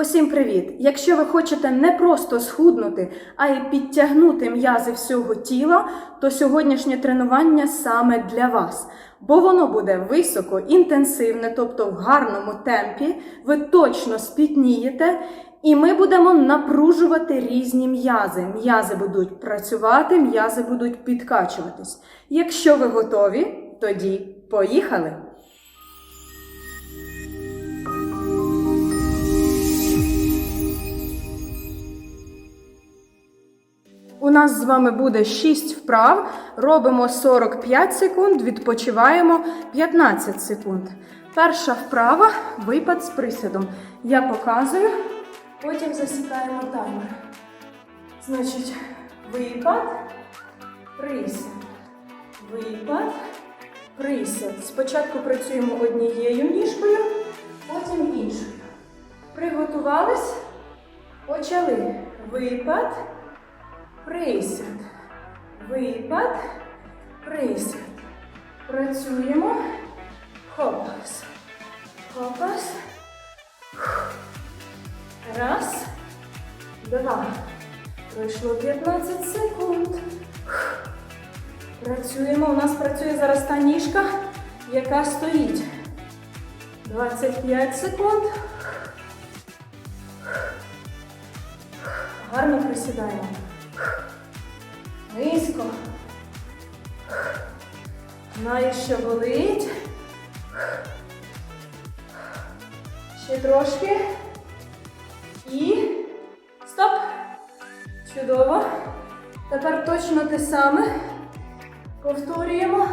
Усім привіт! Якщо ви хочете не просто схуднути, а й підтягнути м'язи всього тіла, то сьогоднішнє тренування саме для вас. Бо воно буде високо, інтенсивне, тобто в гарному темпі, ви точно спітнієте, і ми будемо напружувати різні м'язи. М'язи будуть працювати, м'язи будуть підкачуватись. Якщо ви готові, тоді поїхали! У нас з вами буде 6 вправ. Робимо 45 секунд, відпочиваємо 15 секунд. Перша вправа випад з присядом. Я показую, потім засікаємо таймер. Значить, випад, присяд. Випад, присяд. Спочатку працюємо однією ніжкою, потім іншою. Приготувались? Почали. Випад. Присяд. Випад. Присяд. Працюємо. Хопас. Хопас. Раз. Два. Пройшло 15 секунд. Працюємо. У нас працює зараз та ніжка, яка стоїть. 25 секунд. Гарно присідаємо. Низько. Знаю, що болить. Ще трошки. І стоп. Чудово. Тепер точно те саме. Повторюємо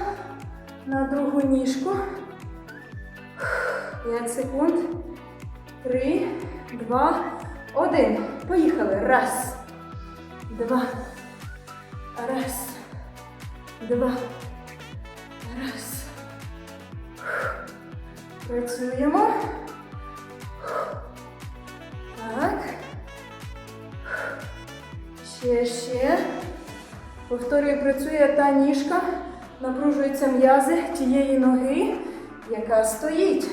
на другу ніжку. 5 секунд. Три, два, один. Поїхали. Раз. Два. Раз. Два. Раз. Працюємо. Так. Ще, ще. Повторюю, працює та ніжка. Напружуються м'язи тієї ноги, яка стоїть.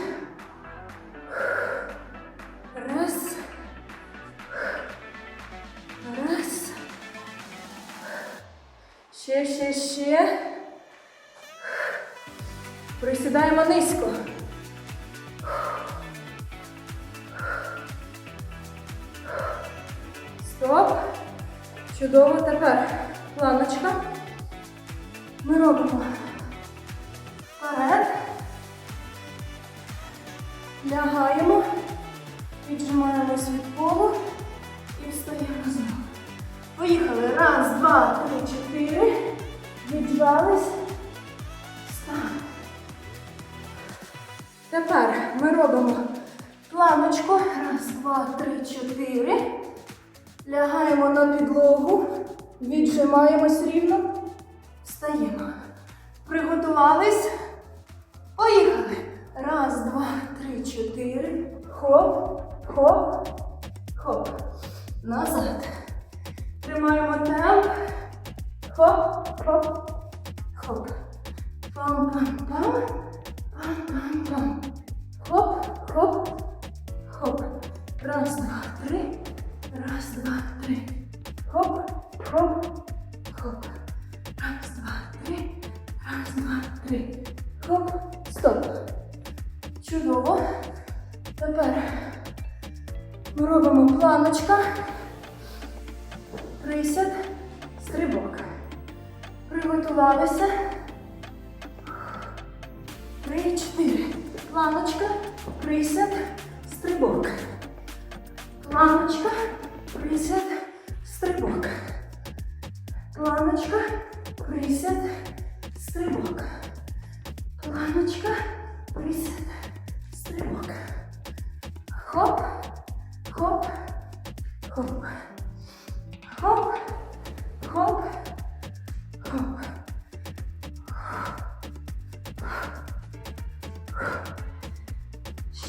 Ще. Присідаємо низько. Стоп. Чудово. Тепер планочка. Ми робимо вперед. Лягаємо. Віджимаємось від полу і встаємо знову. Поїхали. Раз, два, три, чотири. Віджались. Тепер ми робимо планочку. Раз, два, три, чотири. Лягаємо на підлогу. Віджимаємось рівно. Встаємо. Приготувались. Поїхали. Раз, два, три, чотири. Хоп, хоп, хоп. Назад. Тримаємо темп. Хоп, хоп, хоп. Пам-пам-пам. Пам-пам-пам. Хоп, хоп, хоп. Раз, два, три. Раз, два, три. Хоп, хоп, хоп. Раз, два, три. Раз, два, три. Хоп. Стоп. Чудово. Тепер ми робимо планочка. Присяд. Приготувалися. Три, чотири. Планочка, присяд, стрибок. Планочка, присяд, стрибок. Планочка, присяд, стрибок. Планочка, присяд, стрибок. Хоп,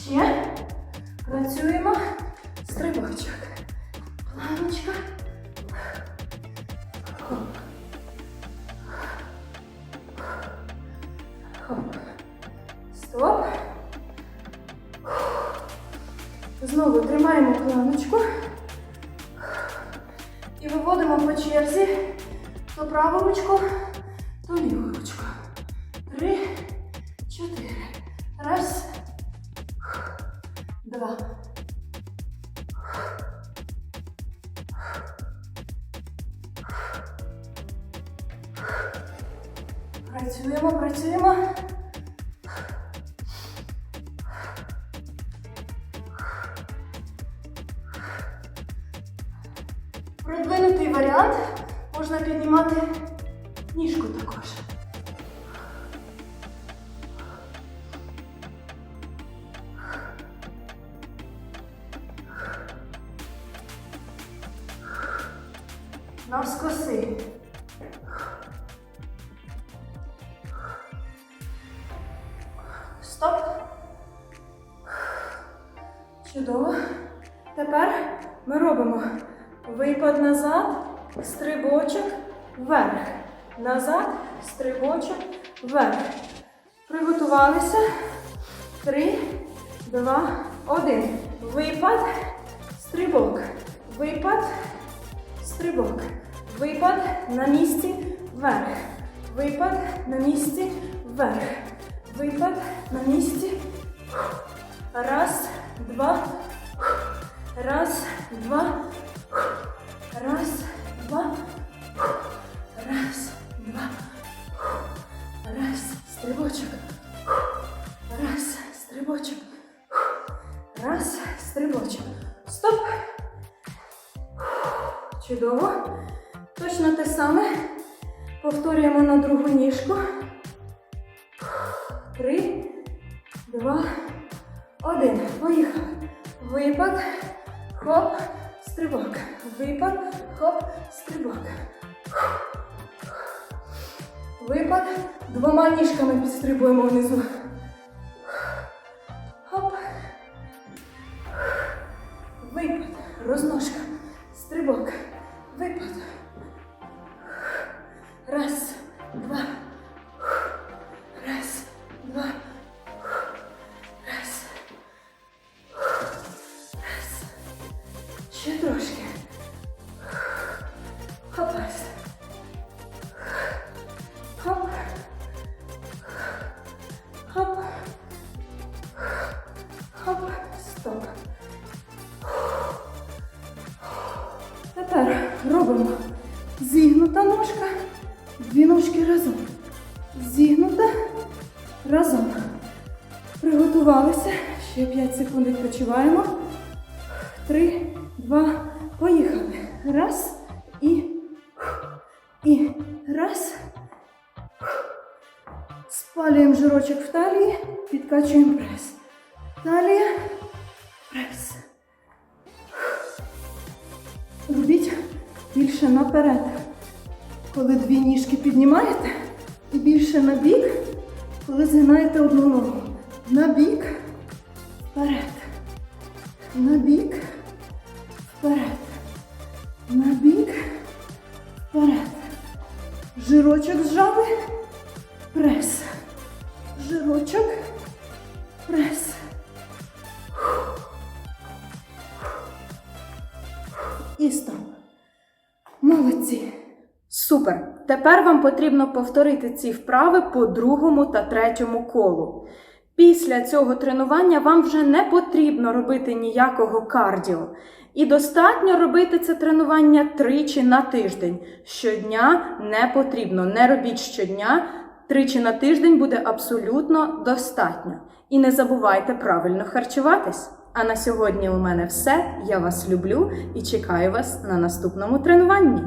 Ще працюємо стрибочок. Планочка. Хоп. Хоп. Стоп. Знову тримаємо планочку. І виводимо по черзі то праву ручку, то ліву Працюємо, працюємо. Продвинутий варіант можна піднімати ніжку також. Навскоси. Стоп. Чудово. Тепер ми робимо випад назад, стрибочок вверх. Назад, стрибочок вверх. Приготувалися. Три, два, один. Випад, стрибок. Випад, стрибок. Випад на місці вверх. Випад на місці вверх. Випад на місці. Раз, два. Раз, два. Раз, два. Раз, два. Раз, стрибочок. Раз, стрибочок. Раз, стрибочок. Стоп. Чудово. Точно те саме. Повторюємо на другу ніжку. Три, два, один. Поїхали. Випад. Хоп. Стрибок. Випад. Хоп. Стрибок. Випад. Двома ніжками підстрибуємо внизу. Хоп. Випад. Розножка. Стрибок. Випад. Разом. Приготувалися. Ще 5 секунд відпочиваємо. Три, два, поїхали. Раз і. І раз. Спалюємо жирочок в талії, підкачуємо прес. Талія, прес. Робіть більше наперед. Коли дві ніжки піднімаєте, і більше на бік, коли згинаєте одну ногу. На бік, вперед. На бік, вперед. На бік, вперед. Жирочок зжали, прес. Жирочок, прес. І стоп. Молодці. Супер. Тепер вам потрібно повторити ці вправи по другому та третьому колу. Після цього тренування вам вже не потрібно робити ніякого кардіо. І достатньо робити це тренування тричі на тиждень. Щодня не потрібно. Не робіть щодня. Тричі на тиждень буде абсолютно достатньо. І не забувайте правильно харчуватись. А на сьогодні у мене все. Я вас люблю і чекаю вас на наступному тренуванні.